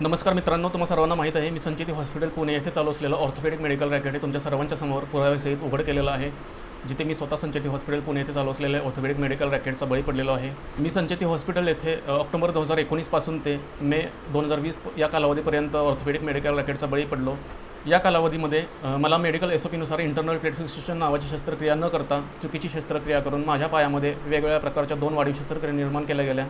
नमस्कार मित्रांनो तुम्हा सर्वांना माहीत आहे मी संचिती हॉस्पिटल पुणे येथे चालू असलेलं ऑर्थोपेडिक मेडिकल रॅकेट हे तुमच्या सर्वांच्या समोर पुराव्यासहित उघड केलेलं आहे जिथे मी स्वतः संचेती हॉस्पिटल पुणे येथे चालू असलेल्या ऑर्थोपेडिक मेडिकल रॅकेटचा बळी पडलेलो आहे. मी संचेती हॉस्पिटल येथे ऑक्टोबर दोन हजार एकोणीसपासून ते मे दोन हजार वीस या कालावधीपर्यंत ऑर्थोपेडिक मेडिकल रॅकेटचा बळी पडलो. या कालावधीमध्ये मला मेडिकल एस ओ पीनुसार इंटरनल प्लेटफिक्सेशन नावाची शस्त्रक्रिया न करता चुकीची शस्त्रक्रिया करून माझ्या पायामध्ये वेगवेगळ्या प्रकारच्या दोन वाढीव शस्त्रक्रिया निर्माण केल्या गेल्या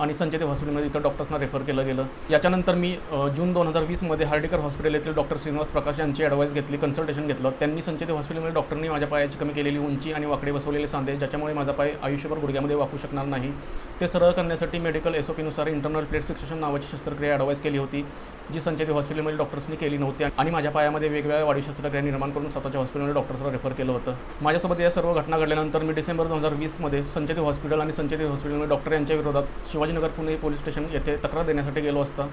आणि संचेती हॉस्पिटलमध्ये इतर डॉक्टर्सना रेफर केलं गेलं. याच्यानंतर मी जून दोन हजार वीसमध्ये हार्डिकर हॉस्पिटल येथील डॉक्टर श्रीनिवास प्रकाश यांची ॲडवाईस घेतली कन्सल्टेशन घेतलं. त्यांनी संचेती हॉस्पिटलमध्ये डॉक्टरनी माझ्या पायाची कमी केलेली उंची आणि वाकडे बसवलेले सांधे ज्याच्यामुळे माझा पाय आयुष्यभर गुडघ्यामध्ये वाकू शकणार नाही ते सरळ करण्यासाठी मेडिकल एस ओ पीनुसार इंटरनल प्लेट फिक्सेशन नावाची शस्त्रक्रिया ॲडवाईस केली होती. जी संचेती हॉस्पिटलमध्ये डॉक्टर्सनी केली नव्हती आणि माझ्या पायामध्ये वेगवेगळ्या वाढीव शस्त्रक्रिया निर्माण करून स्वतःच्या हॉस्पिटलमध्ये डॉक्टर्सला रेफर केलं होतं. माझ्यासोबत या सर्व घटना घडल्यानंतर मी डिसेंबर दोन हजार वीसमध्ये संचेती हॉस्पिटल आणि संचयती हॉस्पिटलमध्ये डॉक्टर यांच्या विरोधात शिवाजीनगर पुणे पोलीस स्टेशन येथे तक्रार देण्यासाठी गेलो असता.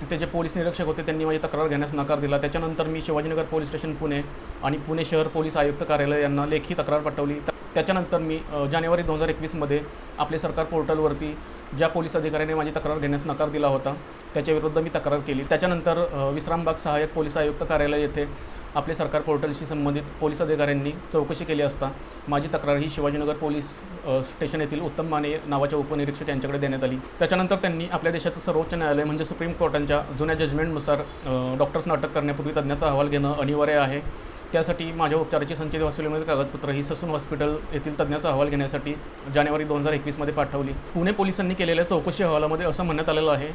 तिथे जे पोलीस निरीक्षक होते त्यांनी माझी तक्रार घेण्यास नकार दिला. त्याच्यानंतर मी शिवाजीनगर पोलीस स्टेशन पुणे आणि पुणे शहर पोलीस आयुक्त कार्यालय यांना लेखी तक्रार पाठवली. त्याच्यानंतर मी जानेवारी दोन हजार एकवीसमध्ये आपले सरकार पोर्टलवरती ज्या पोलीस अधिकाऱ्याने माझी तक्रार घेण्यास नकार दिला होता त्याच्याविरुद्ध मी तक्रार केली. त्याच्यानंतर विश्रामबाग सहाय्यक पोलीस आयुक्त कार्यालय येथे आपले सरकार पोर्टलशी संबंधित पोलीस अधिकाऱ्यांनी चौकशी केली असता माझी तक्रार ही शिवाजीनगर पोलीस स्टेशन येथील उत्तम माने नावाच्या उपनिरीक्षक यांच्याकडे देण्यात आली. त्याच्यानंतर त्यांनी आपल्या देशाचं सर्वोच्च न्यायालय म्हणजे सुप्रीम कोर्टांच्या जुन्या जजमेंटनुसार डॉक्टर्सना अटक करण्यापूर्वी तज्ञाचा अहवाल घेणं अनिवार्य आहे. त्यासाठी माझ्या उपचाराची संचित हॉस्पिटलमध्ये कागदपत्र. ही ससून हॉस्पिटल येथील तज्ज्ञाचा अहवाल घेण्यासाठी जानेवारी दोन हजार एकवीसमध्ये पाठवली. पुणे पोलिसांनी केलेल्या चौकशी अहवालामध्ये असं म्हणण्यात आलेलं आहे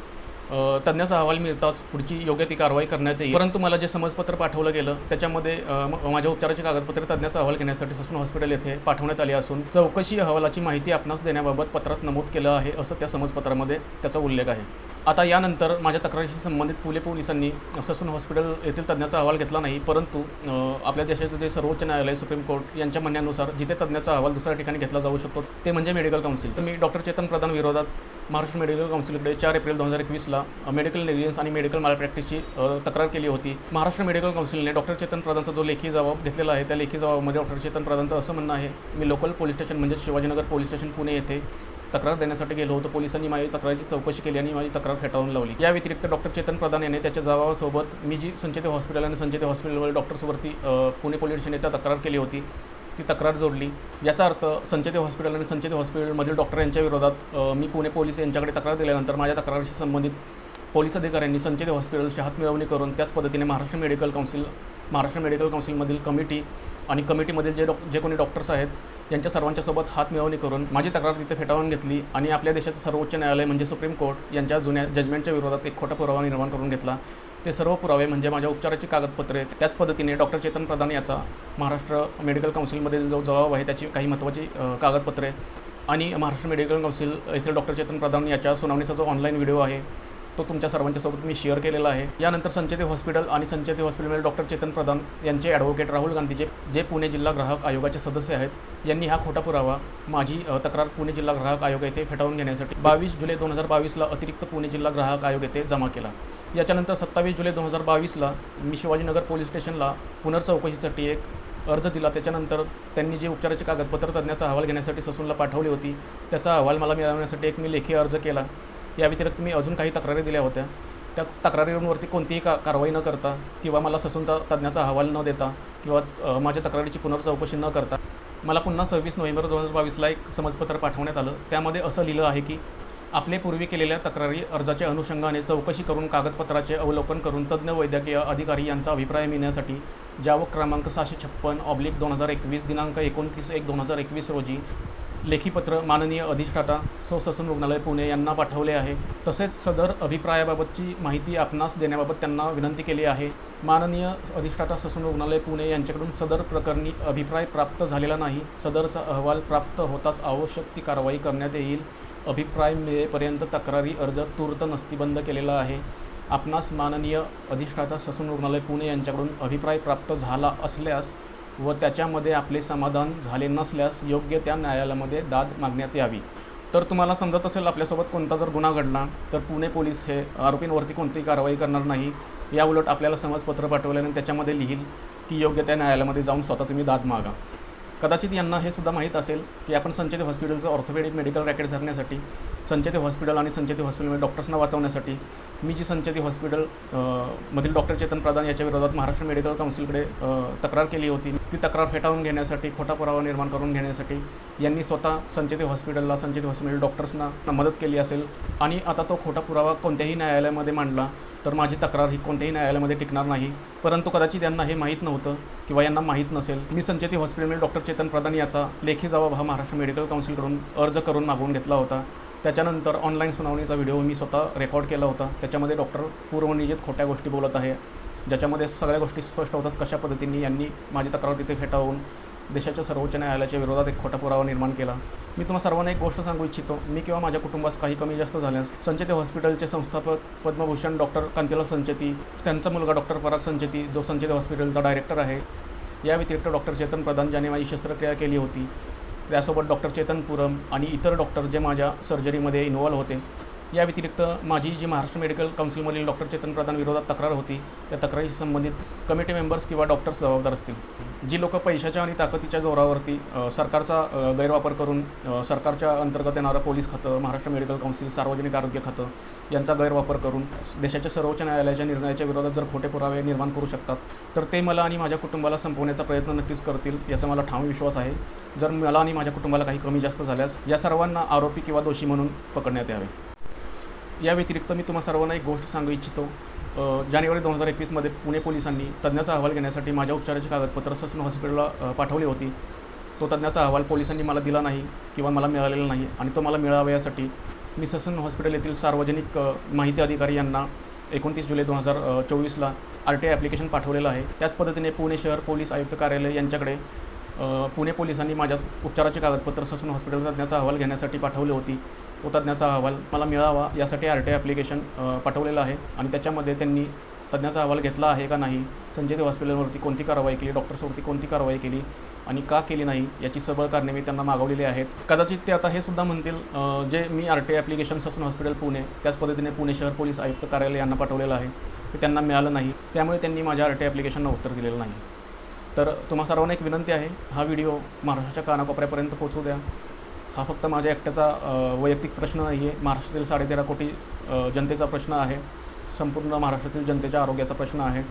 तज्ज्ञाचा तज्ञाचा अहवाल मिळताच पुढची योग्य ती कारवाई करण्यात येईल. परंतु मला जे समजपत्र पाठवलं गेलं त्याच्यामध्ये माझ्या उपचाराचे कागदपत्रे तज्ञाचा अहवाल घेण्यासाठी ससून हॉस्पिटल येथे पाठवण्यात आली असून चौकशी अहवालाची माहिती आपणास देण्याबाबत पत्रात नमूद केलं आहे असं त्या समजपत्रामध्ये त्याचा उल्लेख आहे. आता यानंतर माझ्या तक्रारीशी संबंधित पुले पोलिसांनी ससून हॉस्पिटल येथील तज्ञाचा अहवाल घेतला नाही परंतु आपल्या देशाचं जे सर्वोच्च न्यायालय सुप्रीम कोर्ट यांच्या म्हणण्यानुसार जिथे तज्ञाचा अहवाल दुसऱ्या ठिकाणी घेतला जाऊ शकतो ते म्हणजे मेडिकल काउन्सिल तर मी डॉक्टर चेतन प्रधान विरोधात महाराष्ट्र मेडिकल काउन्सिलकडे चार एप्रिल दोन हजार एकवीसला मेडिकल नेग्लिजन्स आणि मेडिकल मालप्रॅक्टिसची तक्रार केली होती. महाराष्ट्र मेडिकल काउन्सिलने डॉक्टर चेतन प्रधानचा जो लेखी जबाब घेतलेला आहे त्या लेखी जबाबामध्ये डॉक्टर चेतन प्रधानचं असं म्हणणं आहे मी लोकल पोलीस स्टेशन म्हणजे शिवाजीनगर पोलीस स्टेशन पुणे येथे तक्रार देण्यासाठी गेलो होतो. पोलिसांनी माझी तक्रारीची चौकशी केली आणि माझी तक्रार फेटाळून लावली. या व्यतिरिक्त डॉक्टर चेतन प्रधान यांनी त्याच्या जबाबासोबत मी जी संचेती हॉस्पिटल आणि संचेती हॉस्पिटलवर डॉक्टर्सवरती पुणे पोलीस स्टेशन येथे तक्रार केली होती ती तक्रार जोडली. याचा अर्थ संचेती हॉस्पिटल आणि संचेती हॉस्पिटलमधील डॉक्टर यांच्या विरोधात मी पुणे पोलीस यांच्याकडे तक्रार दिल्यानंतर माझ्या तक्रारीशी संबंधित पोलीस अधिकाऱ्यांनी संचेती हॉस्पिटलशी हातमिळवणी करून त्याच पद्धतीने Maharashtra medical council Maharashtra medical काउन्सिलमधील committee आणि कमिटीमधील जे डॉ जे कोणी डॉक्टर्स आहेत यांच्या सर्वांच्या सोबत हात मिळवणी करून माझी तक्रार तिथे फेटाळून घेतली आणि आपल्या देशाचं सर्वोच्च न्यायालय म्हणजे सुप्रीम कोर्ट यांच्या जुन्या जजमेंटच्या विरोधात एक खोटा पुरावा निर्माण करून घेतला. ते सर्व पुरावे म्हणजे माझ्या उपचाराची कागदपत्रे त्याच पद्धतीने डॉक्टर चेतन प्रधान याचा महाराष्ट्र मेडिकल काउन्सिलमधील जो जबाब आहे त्याची काही महत्त्वाची कागदपत्रे. आणि महाराष्ट्र मेडिकल काउन्सिल येथील डॉक्टर चेतन प्रधान याच्या सुनावणीचा जो ऑनलाईन व्हिडिओ आहे तो तुमच्या सर्वांच्या सोबत मी शेअर केलेला आहे. यानंतर संचेती हॉस्पिटल आणि संचेती हॉस्पिटलमध्ये डॉक्टर चेतन प्रधान यांचे ॲडव्होकेट राहुल गांधीचे जे पुणे जिल्हा ग्राहक आयोगाचे सदस्य आहेत यांनी हा खोटा पुरावा माझी तक्रार पुणे जिल्हा ग्राहक आयोग येथे फेटाळून घेण्यासाठी बावीस जुलै दोन हजार बावीसला अतिरिक्त पुणे जिल्हा ग्राहक आयोग येथे जमा केला. याच्यानंतर सत्तावीस जुलै दोन हजार बावीसला मी शिवाजीनगर पोलीस स्टेशनला पुनर्चौकशीसाठी एक अर्ज दिला. त्याच्यानंतर त्यांनी जे उपचाराचे कागदपत्र तज्ज्ञाचा अहवाल घेण्यासाठी ससूनला पाठवली होती त्याचा अहवाल मला मिळवण्यासाठी एक मी लेखी अर्ज केला. या व्यतिरिक्त मी अजून काही तक्रारी दिल्या होत्या. त्या तक्रारींवरती कोणतीही का कारवाई न करता किंवा मला ससूनचा तज्ज्ञाचा अहवाल न देता किंवा माझ्या तक्रारीची पुनर्चौकशी न करता मला पुन्हा सव्वीस नोव्हेंबर दोन हजार बावीसला एक समजपत्र पाठवण्यात आलं. त्यामध्ये असं लिहिलं आहे की आपले पूर्वी केलेल्या तक्रारी अर्जाच्या अनुषंगाने चौकशी करून कागदपत्राचे अवलोकन करून तज्ज्ञ वैद्यकीय अधिकारी यांचा अभिप्राय मिळण्यासाठी जावक क्रमांक सहाशे छप्पन ऑब्लिक दोन हजार एकवीस दिनांक एकोणतीस एक दोन हजार एकवीस रोजी लेखीपत्र माननीय अधिष्ठाता सो ससून रुग्णालय पुणे यांना पाठवले आहे. तसेच सदर अभिप्रायाबाबतची माहिती आपणास देण्याबाबत त्यांना विनंती केली आहे. माननीय अधिष्ठाता ससून रुग्णालय पुणे यांच्याकडून सदर प्रकरणी अभिप्राय प्राप्त झालेला नाही. सदरचा अहवाल प्राप्त होताच आवश्यक ती कारवाई करण्यात येईल. अभिप्राय मिळेपर्यंत तक्रारी अर्ज तूर्त नस्तीबंद केलेला आहे. आपणास माननीय अधिष्ठाता ससून रुग्णालय पुणे यांच्याकडून अभिप्राय प्राप्त झाला असल्यास व त्याच्यामध्ये आपले समाधान झाले नसल्यास योग्य त्या न्यायालयामध्ये दाद मागण्यात यावी. तर तुम्हाला समजत असेल आपल्यासोबत कोणता जर गुन्हा घडला तर पुणे पोलीस हे आरोपींवरती कोणतीही कारवाई करणार नाही. याउलट आपल्याला समजपत्र पाठवल्याने त्याच्यामध्ये लिहील की योग्य त्या न्यायालयामध्ये जाऊन स्वतः तुम्ही दाद मागा. कदाचित यांना हे सुद्धा माहीत असेल की आपण संचेती हॉस्पिटलचं ऑर्थोपेडिक मेडिकल रॅकेट झाकण्यासाठी संचेती हॉस्पिटल आणि संचेती हॉस्पिटलमध्ये डॉक्टर्सना वाचवण्यासाठी मी जी संचेती हॉस्पिटल मधील डॉक्टर चेतन प्रधान याच्या विरोधात महाराष्ट्र मेडिकल काउन्सिलकडे तक्रार केली होती. ती तक्रार फेटाळून घेण्यासाठी खोटा पुरावा निर्माण करून घेण्यासाठी यांनी स्वतः संचेती हॉस्पिटलला संचेती हॉस्पिटल डॉक्टर्सना मदत केली असेल आणि आता तो खोटा पुरावा कोणत्याही न्यायालयामध्ये मांडला तर माझी तक्रार ही कोणत्याही न्यायालयामध्ये टिकणार नाही. परंतु कदाचित यांना हे माहीत नव्हतं किंवा यांना माहीत नसेल मी संचेती हॉस्पिटलमध्ये डॉक्टर चेतन प्रधान याचा लेखी जबाब हा महाराष्ट्र मेडिकल काउन्सिलकडून अर्ज करून मागवून घेतला होता. त्याच्यानंतर ऑनलाईन सुनावणीचा व्हिडिओ मी स्वतः रेकॉर्ड केला होता. त्याच्यामध्ये डॉक्टर पूर्वनियोजित खोट्या गोष्टी बोलत आहे. ज्याच्यामध्ये सगळ्या गोष्टी स्पष्ट होतात कशा पद्धतीने यांनी माझी तक्रार तिथे फेटाळून देशाच्या सर्वोच्च न्यायालयाच्या विरोधात एक खोटा पुरावा निर्माण केला. मी तुम्हा सर्वांना एक गोष्ट सांगू इच्छितो. मी किंवा माझ्या कुटुंबास काही कमी जास्त झाल्यास संचेती हॉस्पिटलचे संस्थापक पद्मभूषण डॉक्टर कांतीलाल संचेती त्यांचा मुलगा डॉक्टर पराग संचेती जो संचेती हॉस्पिटलचा डायरेक्टर आहे. या व्यतिरिक्त डॉक्टर चेतन प्रधान ज्याने माझी शस्त्रक्रिया केली होती. त्यासोबत डॉक्टर चेतन पुरम आणि इतर डॉक्टर जे माझ्या सर्जरीमध्ये इन्वॉल्व होते या व्यतिरिक्त माझी जी महाराष्ट्र मेडिकल काउन्सिलमधील डॉक्टर चेतन प्रधान विरोधात तक्रार होती. त्या तक्रारीशी संबंधित कमिटी मेंबर्स किंवा डॉक्टर्स जबाबदार असतील. जी लोक पैशाच्या आणि ताकदीच्या जोरावरती सरकारचा गैरवापर करून सरकारच्या अंतर्गत येणारं पोलीस खातं महाराष्ट्र मेडिकल काउन्सिल सार्वजनिक आरोग्य खातं यांचा गैरवापर करून देशाच्या सर्वोच्च न्यायालयाच्या निर्णयाच्या विरोधात जर खोटे पुरावे निर्माण करू शकतात तर ते मला आणि माझ्या कुटुंबाला संपवण्याचा प्रयत्न नक्कीच करतील याचा मला ठाम विश्वास आहे. जर मला आणि माझ्या कुटुंबाला काही कमी जास्त झाल्यास या सर्वांना आरोपी किंवा दोषी म्हणून पकडण्यात यावे. या व्यतिरिक्त मी तुम्हा सर्वांना एक गोष्ट सांगू इच्छितो. जानेवारी दोन हजार एकवीसमध्ये पुणे पोलिसांनी तज्ज्ञाचा अहवाल घेण्यासाठी माझ्या उपचाराची कागदपत्र ससून हॉस्पिटलला पाठवली होती. तो तज्ज्ञाचा अहवाल पोलिसांनी मला दिला नाही किंवा मला मिळालेला नाही आणि तो मला मिळावा यासाठी मी ससन हॉस्पिटल येथील सार्वजनिक माहिती अधिकारी यांना एकोणतीस जुलै दोन हजार चोवीसला आर टी आय ॲप्लिकेशन पाठवलेलं आहे. त्याच पद्धतीने पुणे शहर पोलीस आयुक्त कार्यालय यांच्याकडे पुणे पोलिसांनी माझ्या उपचाराचे कागदपत्र ससून हॉस्पिटल तज्ञाचा अहवाल घेण्यासाठी पाठवली होती. तो अहवाल मला मिळावा यासाठी आर टी आय ॲप्लिकेशन पाठवलेलं आहे. आणि त्याच्यामध्ये त्यांनी तज्ज्ञाचा अहवाल घेतला आहे का नाही संजय देव हॉस्पिटलवरती कोणती कारवाई केली डॉक्टर्सवरती कोणती कारवाई केली आणि का केली नाही याची सबळ कारणे मी त्यांना मागवलेली आहेत. कदाचित ते आता हे सुद्धा म्हणतील जे मी R T I application Sassoon hospital Pune त्याच पद्धतीने पुणे शहर पोलीस आयुक्त कार्यालय यांना पाठवलेलं आहे. ते त्यांना मिळालं नाही. त्यामुळे त्यांनी माझ्या आर टी ॲप्लिकेशनला उत्तर दिलेलं नाही. तर तुम्हा सर्वांना एक विनंती आहे हा व्हिडिओ महाराष्ट्राच्या कानाकोपऱ्यापर्यंत पोहोचू द्या. हा फक्त माझ्या एकट्याचा वैयक्तिक प्रश्न नाही आहे महाराष्ट्रातील साडेतेरा कोटी जनतेचा प्रश्न आहे. संपूर्ण महाराष्ट्रातील जनतेच्या आरोग्याचा प्रश्न आहे.